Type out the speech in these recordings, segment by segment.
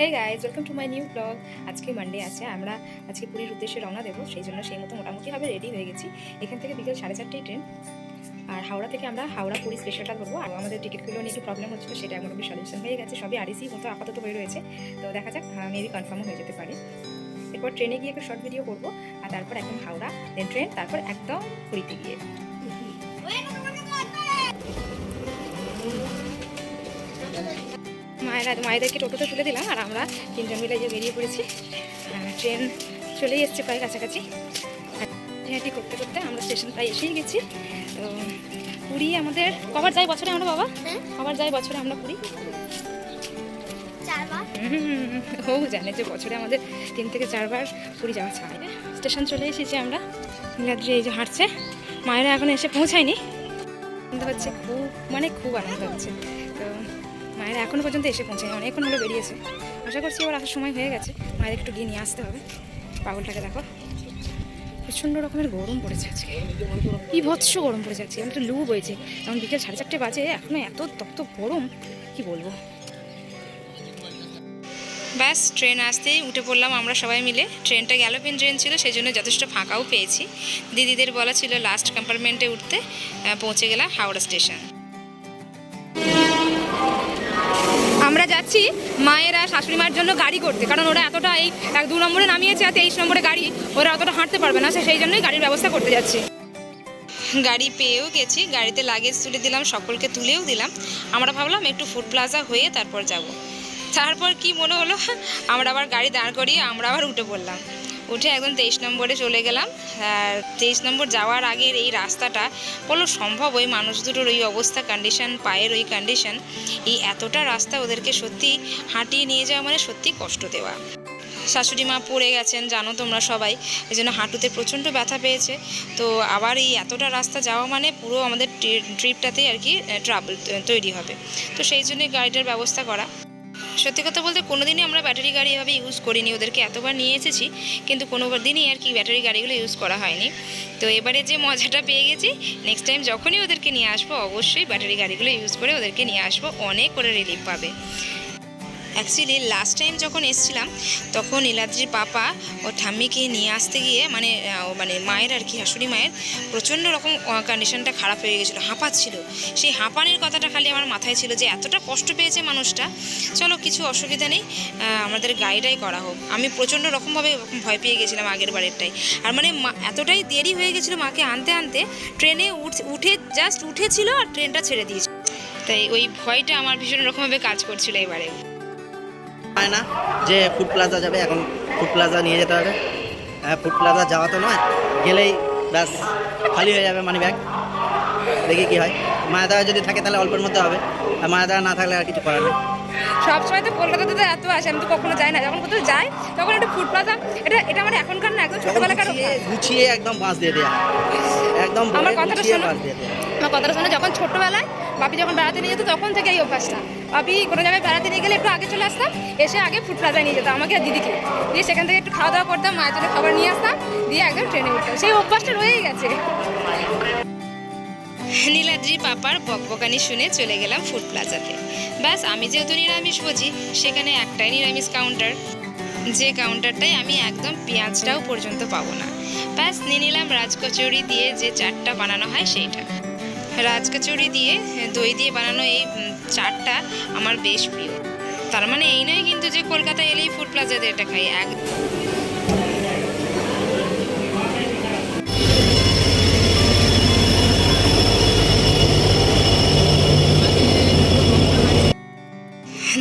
Hey guys welcome to my new blog আজকে Monday আছে, আমরা আজকে পুরীর উদ্দেশ্যে রওনা দেবো, সেই জন্য সেই মতো মোটামুটিভাবে রেডি হয়ে গেছি। এখান থেকে বিকেল সাড়ে চারটেই ট্রেন আর হাওড়া থেকে আমরা হাওড়া পুরী স্পেশালটা ধরবো, আর আমাদের টিকিটগুলো নিয়ে একটু প্রবলেম হচ্ছিল, সেটা মোটামুটি সলিউশন হয়ে গেছে, সবই আরএসি মতো আপাতত হয়ে রয়েছে। তো দেখা যাক মেবি কনফার্মও হয়ে যেতে পারে। এরপর ট্রেনে গিয়ে একটা শর্ট ভিডিও করব, আর তারপর একদম হাওড়া দেন ট্রেন তারপর একদম পুরীতে গিয়ে। মায়েরা মায়েদেরকে টোটোতে তুলে দিলাম আর আমরা তিনজন মিলে যে বেরিয়ে পড়েছি ট্রেন চলেই এসছে প্রায় কাছাকাছি। হেঁটি করতে করতে আমরা স্টেশন প্রায় এসেই গেছি। তো পুরী আমাদের কবার যাই বছরে আমরা বাবা? হ্যাঁ। কবার যাই বছরে আমরা পুরী? ও জানে যে বছরে আমাদের তিন থেকে চারবার পুরী যাওয়া ছাড়ে স্টেশন চলে এসেছি আমরা নীলাদ্রি এই যে হাঁটছে। মায়েরা এখন এসে পৌঁছায়নি। আনন্দ হচ্ছে খুব মানে খুব আনন্দ হচ্ছে। তো মায়েরা এখনও পর্যন্ত এসে পৌঁছায়নি, অনেকক্ষণ হলো বেরিয়েছে। আশা করছি ওর আসার সময় হয়ে গেছে। মায়ের একটু গিয়ে নিয়ে আসতে হবে। পাগলটাকে দেখো। প্রচণ্ড রকমের গরম পড়েছে আজকে। কি ভৎস গরম পড়েছে আজকে। আমি তো লু বইছে। যেমন বিকেল সাড়ে চারটে বাজে এখনও এত তপ্ত গরম, কি বলব? ব্যাস, ট্রেন আসতেই উঠে পড়লাম আমরা সবাই মিলে। ট্রেনটা গ্যালোপিন ট্রেন ছিল, সেই জন্য যথেষ্ট ফাঁকাও পেয়েছি। দিদিদের বলা ছিল লাস্ট কম্পার্টমেন্টে উঠতে পৌঁছে গেলাম হাওড়া স্টেশন আমরা যাচ্ছি মায়েরা শাশুড়ি মায়ের জন্য গাড়ি করতে। কারণ ওরা এতটা এই এক দু নম্বরে নামিয়েছে আর তেইশ নম্বরে গাড়ি, ওরা অতটা হাঁটতে পারবে না সেই জন্যই গাড়ির ব্যবস্থা করতে যাচ্ছি। গাড়ি পেয়েও গেছি, গাড়িতে লাগেজ তুলে দিলাম, সকলকে তুলেও দিলাম। আমরা ভাবলাম একটু ফুড প্লাজা হয়ে তারপর যাব। তারপর কি মনে হলো? আমরা আবার গাড়ি দাঁড় করিয়ে আমরা আবার উঠে পড়লাম। উঠে একদম তেইশ নম্বরে চলে গেলাম। আর তেইশ নম্বর যাওয়ার আগের এই রাস্তাটা বলো সম্ভব ওই মানুষ দুটোর ওই অবস্থা কন্ডিশন পায়ের ওই কন্ডিশন এই এতটা রাস্তা ওদেরকে সত্যি হাঁটিয়ে নিয়ে যাওয়া মানে সত্যি কষ্ট দেওয়া। শাশুড়ি মা পড়ে গেছেন, জানো তোমরা সবাই, এই জন্য হাঁটুতে প্রচণ্ড ব্যথা পেয়েছে। তো আবার এই এতটা রাস্তা যাওয়া মানে পুরো আমাদের ট্রিপটাতেই আর কি ট্রাভেল তৈরি হবে। তো সেই জন্যই গাড়িটার ব্যবস্থা করা। সত্যি কথা বলতে কোনো দিনই আমরা ব্যাটারি গাড়ি এভাবে ইউজ করিনি, ওদেরকে এতবার নিয়ে এসেছি, কিন্তু কোনো দিনই আর কি ব্যাটারি গাড়িগুলো ইউজ করা হয়নি। তো এবারে যে মজাটা পেয়ে গেছি নেক্সট টাইম যখনই ওদেরকে নিয়ে আসব, অবশ্যই ব্যাটারি গাড়িগুলো ইউজ করে ওদেরকে নিয়ে আসব, অনেক করে রিলিফ পাবে। অ্যাকচুয়ালি লাস্ট টাইম যখন এসেছিলাম, তখন নীলাদ্রির পাপা ও ঠাম্মিকে নিয়ে আসতে গিয়ে মানে মানে মায়ের আর কি, শাশুড়ি মায়ের প্রচণ্ড রকম কন্ডিশনটা খারাপ হয়ে গেছিল, হাঁপাচ্ছিল। সেই হাঁপানির কথাটা খালি আমার মাথায় ছিল যে, এতটা কষ্ট পেয়েছে মানুষটা। চলো, কিছু অসুবিধা নেই আমাদের গাড়িটাই করা হোক। আমি প্রচণ্ড রকমভাবে ভয় পেয়ে গেছিলাম আগের বারেরটাই। আর মানে এতটাই দেরি হয়ে গেছিল মাকে আনতে আনতে, ট্রেনে উঠ- উঠে জাস্ট উঠেছিল আর ট্রেনটা ছেড়ে দিয়েছিল তাই ওই ভয়টা আমার ভীষণ রকমভাবে কাজ করছিল এবারে। হয় না যে ফুড প্লাজা যাবে এখন ফুড প্লাজা নিয়ে যেতে হবে। হ্যাঁ ফুড প্লাজা যাওয়া তো নয় গেলেই ব্যাস খালি হয়ে যাবে মানি ব্যাগ দেখি কি হয়। মায়াদা যদি থাকে তাহলে অল্পের মধ্যে হবে আর মায়াদা না থাকলে আর কিছু করার নেই। সব সময় তো কলকাতাতে তো এত আসে আমি তো কখনো যাই না। যখন কোথাও যাই তখন একটা ফুড প্লাজা এটা এটা আমার এখনকার না একদম ছোটবেলাকার গুছিয়ে একদম বাঁশ দিয়ে দেওয়া একদম আমার কথাটা শোনো। আমার কথাটা শুনে যখন ছোট্টবেলায় বাপি যখন বেড়াতে নিয়ে যেত, তখন থেকে এই অভ্যাসটা। বাপি কোনো জায়গায় বেড়াতে নিয়ে গেলে একটু আগে চলে আসতাম, এসে আগে ফুড প্লাজায় নিয়ে যেত, আমাকে আর দিদিকে। দিয়ে সেখান থেকে একটু খাওয়া দাওয়া করতাম, মায়ের জন্য খাবার নিয়ে আসতাম, দিয়ে একদম ট্রেনে উঠতাম। সেই অভ্যাসটা রয়েই গেছে। নীলাদ্রি পাপার বকবকানি শুনে চলে গেলাম ফুড প্লাজাতে ব্যাস, আমি যেহেতু নিরামিষ বুঝি সেখানে একটাই নিরামিষ কাউন্টার যে কাউন্টারটায় আমি একদম পেঁয়াজটাও পর্যন্ত পাবো না। ব্যাস, নিয়ে নিলাম রাজকচুরি দিয়ে যে চাটটা বানানো হয় সেইটা। রাজকচুরি দিয়ে, দই দিয়ে বানানো এই চাটটা আমার বেশ প্রিয়। তার মানে এই নয় কিন্তু যে কলকাতা এলেই ফুড প্লাজাতে এটা খাই, এক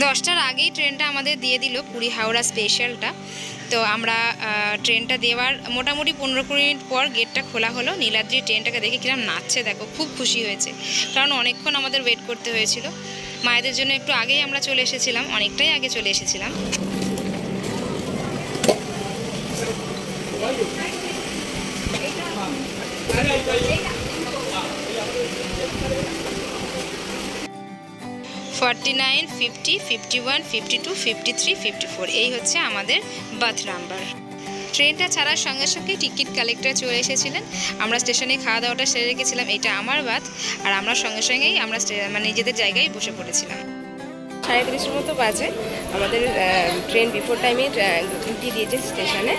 দশটার আগেই ট্রেনটা আমাদের দিয়ে দিল পুরী হাওড়া স্পেশালটা তো আমরা ট্রেনটা দেওয়ার মোটামুটি পনেরো কুড়ি মিনিট পর গেটটা খোলা হলো। নীলাদ্রি ট্রেনটাকে দেখে কিরম নাচছে দেখো, খুব খুশি হয়েছে। কারণ অনেকক্ষণ আমাদের ওয়েট করতে হয়েছিল। মায়েদের জন্য একটু আগেই আমরা চলে এসেছিলাম, অনেকটাই আগে চলে এসেছিলাম। Forty nine, fifty fifty one, fifty two, fifty three, fifty four. এই হচ্ছে আমাদের বাথ নাম্বার। ট্রেনটা ছাড়ার সঙ্গে সঙ্গে টিকিট কালেক্টর চলে এসেছিলেন। আমরা স্টেশনে খাওয়া দাওয়াটা সেরে রেখেছিলাম, এটা আমার বাথ। আর আমরা সঙ্গে সঙ্গেই আমরা মানে নিজেদের জায়গায় বসে পড়েছিলাম। সাড়ে তিরিশের মতো বাজে। আমাদের ট্রেন বিফোর টাইমে ডিউটি দিয়েছে স্টেশনে।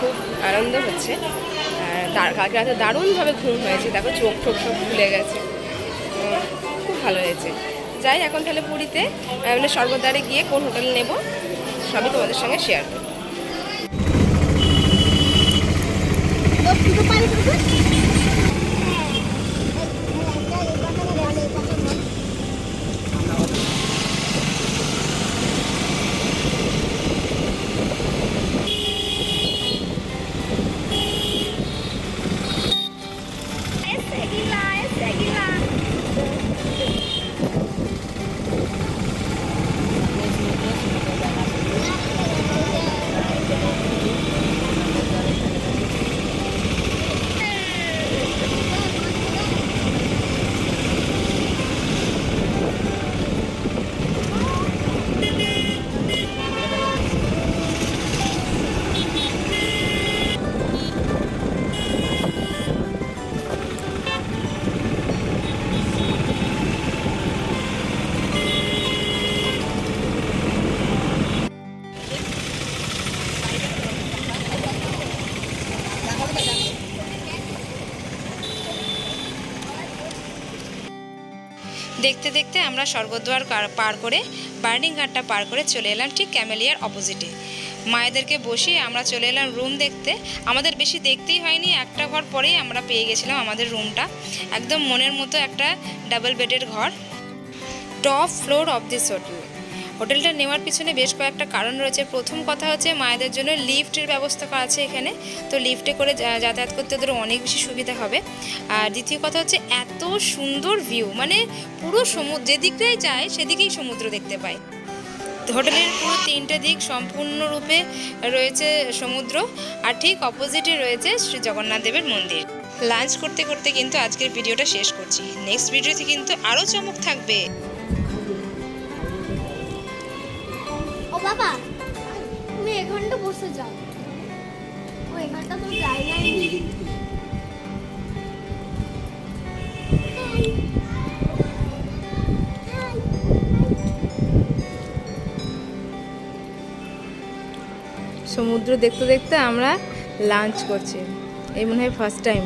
খুব আনন্দ হচ্ছে। কালকে রাতে দারুণভাবে ঘুম হয়েছে। দেখো চোখ টোক সব খুলে গেছে। খুব ভালো হয়েছে। যাই, এখন তাহলে পুরীতে মানে সর্বদ্বারে গিয়ে কোন হোটেল নেব সবই তোমাদের সঙ্গে শেয়ার করব। দেখতে দেখতে আমরা স্বর্গদ্বার পার করে বার্নিং ঘাটটা পার করে চলে এলাম ঠিক ক্যামেলিয়ার অপোজিটে। মায়েদেরকে বসিয়ে আমরা চলে এলাম রুম দেখতে। আমাদের বেশি দেখতেই হয়নি, একটা ঘর পরেই আমরা পেয়ে গেছিলাম আমাদের রুমটা। একদম মনের মতো একটা ডাবল বেডের ঘর। Top floor of this hotel হোটেলটা নেওয়ার পিছনে বেশ কয়েকটা কারণ রয়েছে। প্রথম কথা হচ্ছে মায়েদের জন্য লিফটের ব্যবস্থা করা আছে এখানে। তো লিফটে করে যাতায়াত করতে ওদের অনেক বেশি সুবিধা হবে। আর দ্বিতীয় কথা হচ্ছে এত সুন্দর ভিউ মানে পুরো সমুদ্র যেদিকটাই যায়, সেদিকেই সমুদ্র দেখতে পায়। হোটেলের পুরো তিনটে দিক সম্পূর্ণরূপে রয়েছে সমুদ্র। আর ঠিক অপোজিটে রয়েছে শ্রী জগন্নাথ দেবের মন্দির। লাঞ্চ করতে করতে কিন্তু আজকের ভিডিওটা শেষ করছি। নেক্সট ভিডিওতে কিন্তু আরও চমক থাকবে। বাবা, তুমি এখানটা বসে যাও। ও এখানটা তো জায়গায় নেই। সমুদ্র দেখতে দেখতে আমরা লাঞ্চ করছি। এই মনে হয় ফার্স্ট টাইম